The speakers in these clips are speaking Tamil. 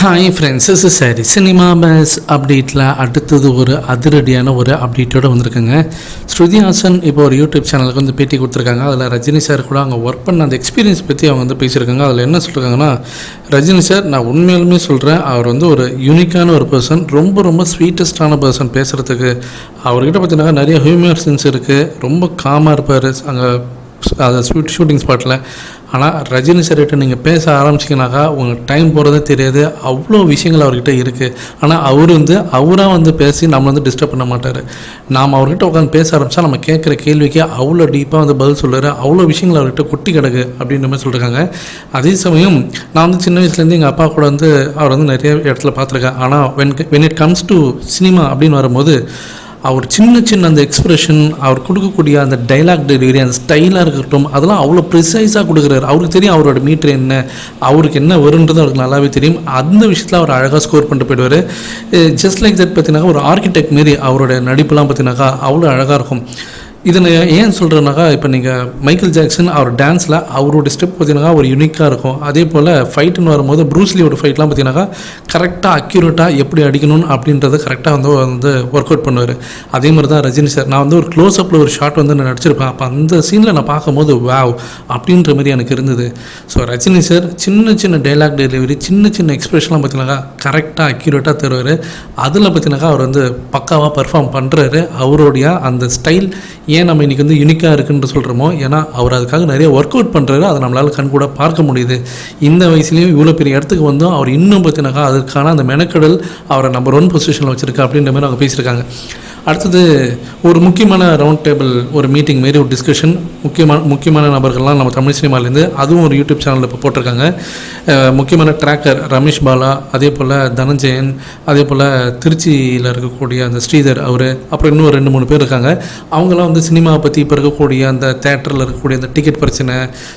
ஹாய் ஃப்ரெண்ட்ஸ் இஸ் சரி சினிமா பேஸ் அப்டேட்டில் அடுத்தது ஒரு அதிரடியான ஒரு அப்டேட்டோடு வந்திருக்குங்க. ஸ்ருதி ஹாசன் இப்போ ஒரு யூடியூப் சேனலுக்கு வந்து பேட்டி கொடுத்துருக்காங்க. அதில் ரஜினி சார் கூட அவங்க ஒர்க் பண்ண அந்த எக்ஸ்பீரியன்ஸ் பற்றி அவங்க வந்து பேசியிருக்காங்க. அதில் என்ன சொல்லியிருக்காங்கன்னா ரஜினி சார் நான் உண்மையிலுமே சொல்கிறேன் அவர் வந்து ஒரு யூனிக்கான ஒரு பர்சன் ரொம்ப ரொம்ப ஸ்வீட்டஸ்டான பர்சன் பேசுகிறதுக்கு அவர்கிட்ட பார்த்தீங்கன்னா நிறைய ஹியூமர் சென்ஸ் இருக்குது ரொம்ப காமாக இருப்பார். அங்கே அந்த ஷூட் ஷூட்டிங் ஸ்பாட்டில் ஆனால் ரஜினி சார்கிட்ட நீங்கள் பேச ஆரம்பிச்சிங்கனாக்கா உங்களுக்கு டைம் போகிறதே தெரியாது. அவ்வளோ விஷயங்கள் அவர்கிட்ட இருக்குது ஆனால் அவர் வந்து அவராக வந்து பேசி நம்ம வந்து டிஸ்டர்ப் பண்ண மாட்டார். நாம் அவர்கிட்ட உட்காந்து பேச ஆரம்பித்தா நம்ம கேட்குற கேள்விக்கு அவ்வளோ டீப்பாக வந்து பதில் சொல்கிறார் அவ்வளோ விஷயங்கள் அவர்கிட்ட கொட்டி கிடக்கு அப்படின்ற மாதிரி சொல்லியிருக்காங்க அதே சமயம் நான் வந்து சின்ன வயசுலேருந்து எங்கள் அப்பா கூட வந்து அவர் வந்து நிறைய இடத்துல பார்த்துருக்கேன். ஆனால் when when it comes to cinema அப்படின்னு வரும்போது அவர் சின்ன சின்ன அந்த எக்ஸ்பிரஷன் அவர் கொடுக்கக்கூடிய அந்த டைலாக் டெலிவரி அந்த ஸ்டைலாக இருக்கட்டும் அதெல்லாம் அவ்வளோ ப்ரிசைஸாக கொடுக்குறாரு. அவருக்கு தெரியும் அவரோட மீட்ரு என்ன அவருக்கு என்ன வருன்றது அவருக்கு நல்லாவே தெரியும். அந்த விஷயத்தில் அவர் அழகாக ஸ்கோர் பண்ணிட்டு போயிடுவார். ஜஸ்ட் லைக் தட் பார்த்தீங்கன்னாக்கா ஒரு ஆர்கிடெக்ட் மாரி அவரோட நடிப்புலாம் பார்த்தீங்கன்னாக்கா அவ்வளோ அழகாக இருக்கும். இது நான் ஏன் சொல்கிறேன்னாக்கா இப்போ நீங்கள் மைக்கேல் ஜாக்சன் அவர் டான்ஸில் அவரோட ஸ்டெப் பார்த்தீங்கன்னா ஒரு யூனிக்காக இருக்கும். அதே போல் ஃபைட்டுன்னு வரும்போது ப்ரூஸ்லியோட ஃபைட்லாம் பார்த்தீங்கன்னாக்கா கரெக்டாக அக்யூரேட்டாக எப்படி அடிக்கணும் அப்படின்றத கரெக்டாக வந்து வந்து ஒர்க் அவுட் பண்ணுவார். அதே மாதிரி தான் ரஜினி சார் நான் வந்து ஒரு க்ளோஸ் அப்பில் ஒரு ஷாட் வந்து நான் நடிச்சிருப்பேன். அப்போ அந்த சீனில் நான் பார்க்கும்போது வாவ் அப்படின்ற மாதிரி எனக்கு இருந்தது. ஸோ ரஜினி சார் சின்ன சின்ன டைலாக் டெலிவரி சின்ன சின்ன எக்ஸ்பிரஷன்லாம் பார்த்தீங்கன்னாக்கா கரெக்டாக அக்யூரேட்டாக தருவார். அதில் பார்த்தீங்கன்னாக்கா அவர் வந்து பக்காவாக பர்ஃபார்ம் பண்ணுறாரு அவருடைய அந்த ஸ்டைல் ஏன் நம்ம இன்றைக்கி வந்து யூனிக்காக இருக்குன்னு சொல்கிறோமோ ஏன்னா அவர் அதுக்காக நிறைய ஒர்க் அவுட் பண்ணுறாரு அதை நம்மளால் கண் கூட பார்க்க முடியுது. இந்த வயசுலேயும் இவ்வளோ பெரிய இடத்துக்கு வந்தோம் அவர் இன்னும் பார்த்தினாக்கா அதற்கான அந்த மெனக்கடல் அவரை நம்பர் ஒன் பொசிஷனில் வச்சுருக்கா அப்படின்ற மாதிரி அவங்க பேசியிருக்காங்க. அடுத்தது ஒரு முக்கியமான ரவுண்ட் டேபிள் ஒரு மீட்டிங் மாரி ஒரு டிஸ்கஷன் முக்கியமான முக்கியமான நபர்கள்லாம் நம்ம தமிழ் சினிமாலேருந்து அதுவும் ஒரு யூடியூப் சேனலில் இப்போ போட்டிருக்காங்க. முக்கியமான ட்ராக்கர் ரமேஷ் பாலா அதே போல் தனஞ்சயன் அதே போல் திருச்சியில் இருக்கக்கூடிய அந்த ஸ்ரீதர் அவர் அப்புறம் இன்னும் ரெண்டு மூணு பேர் இருக்காங்க. அவங்களாம் வந்து சினிமாவை பற்றி இப்போ இருக்கக்கூடிய அந்த தேட்டரில் இருக்கக்கூடிய அந்த டிக்கெட் பிரச்சனை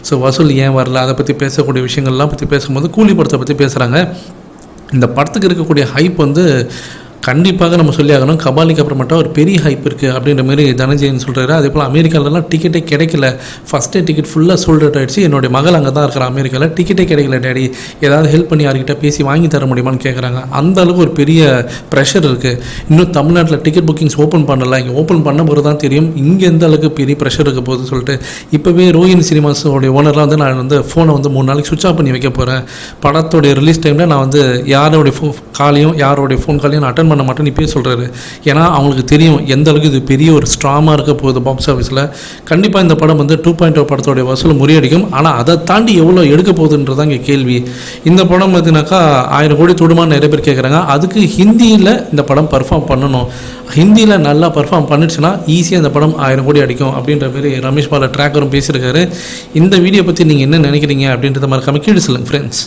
ஸோ வசூல் ஏன் வரல அதை பற்றி பேசக்கூடிய விஷயங்கள்லாம் பற்றி பேசும்போது கூலி படத்தை பற்றி பேசுகிறாங்க இந்த படத்துக்கு இருக்கக்கூடிய ஹைப் வந்து கண்டிப்பாக நம்ம சொல்லி ஆகணும். கபாலிக்கு அப்புறமேட்டா ஒரு பெரிய ஹைப் இருக்குது அப்படின்ற மாதிரி தனஞ்சயன் சொல்கிறாரு அதே போல் அமெரிக்காலலாம் டிக்கெட்டே கிடைக்கல. ஃபஸ்ட்டே டிக்கெட் ஃபுல்லாக சோல்ட் அவுட் ஆகிடுச்சு என்னுடைய மகள் அங்கே தான் இருக்கிற அமெரிக்காவில் டிக்கெட்டே கிடைக்கல டேடி ஏதாவது ஹெல்ப் பண்ணி யார்கிட்ட பேசி வாங்கி தர முடியுமான்னு கேட்குறாங்க அந்த அளவுக்கு ஒரு பெரிய ப்ரெஷர் இருக்குது இன்னும் தமிழ்நாட்டில் டிக்கெட் புக்கிங்ஸ் ஓப்பன் பண்ணல. இங்கே ஓப்பன் பண்ண போது தான் தெரியும். இங்கே எந்த அளவுக்கு பெரிய ப்ரெஷர் இருக்க போகுதுன்னு சொல்லிட்டு இப்போவே ரோஹின் சினிமாஸோடைய ஓனர்லாம் வந்து நான் வந்து ஃபோனை வந்து மூணு நாளைக்கு சுவிச் ஆஃப் பண்ணி வைக்க போகிறேன் படத்தோடைய ரிலீஸ் டைமில் நான் வந்து யாரோடைய ஃபோ காலையும் யாரோடைய ஃபோன் காலையும் நான் அட்டன் பண்ண மாட்டேன்னு இப்பயே சொல்கிறாரு ஏன்னா அவங்களுக்கு தெரியும் எந்த அளவுக்கு இது பெரிய ஒரு ஸ்ட்ராமாக இருக்க போகுது பாக்ஸ் ஆஃபீஸில் கண்டிப்பாக இந்த படம் வந்து டூ பாயிண்ட் ஓ படத்தோடைய வசூல் முறியடிக்கும். ஆனால் அதை தாண்டி எவ்வளோ எடுக்க போகுதுன்றதான் இங்கே கேள்வி. இந்த படம் பார்த்தீங்கன்னாக்கா ஆயிரம் கோடி தொடுமான்னு நிறைய பேர் கேட்குறாங்க அதுக்கு ஹிந்தியில் இந்த படம் பர்ஃபார்ம் பண்ணணும். ஹிந்தியில் நல்லா பர்ஃபார்ம் பண்ணிடுச்சுன்னா ஈஸியாக இந்த படம் ஆயிரம் கோடி அடிக்கும் அப்படின்ற மாதிரி ரமேஷ் பாலா ட்ராக்கரும் பேசியிருக்காரு. இந்த வீடியோ பற்றி நீங்கள் என்ன நினைக்கிறீங்க அப்படின்றத மறக்காம கீழே சொல்லுங்கள் ஃப்ரெண்ட்ஸ்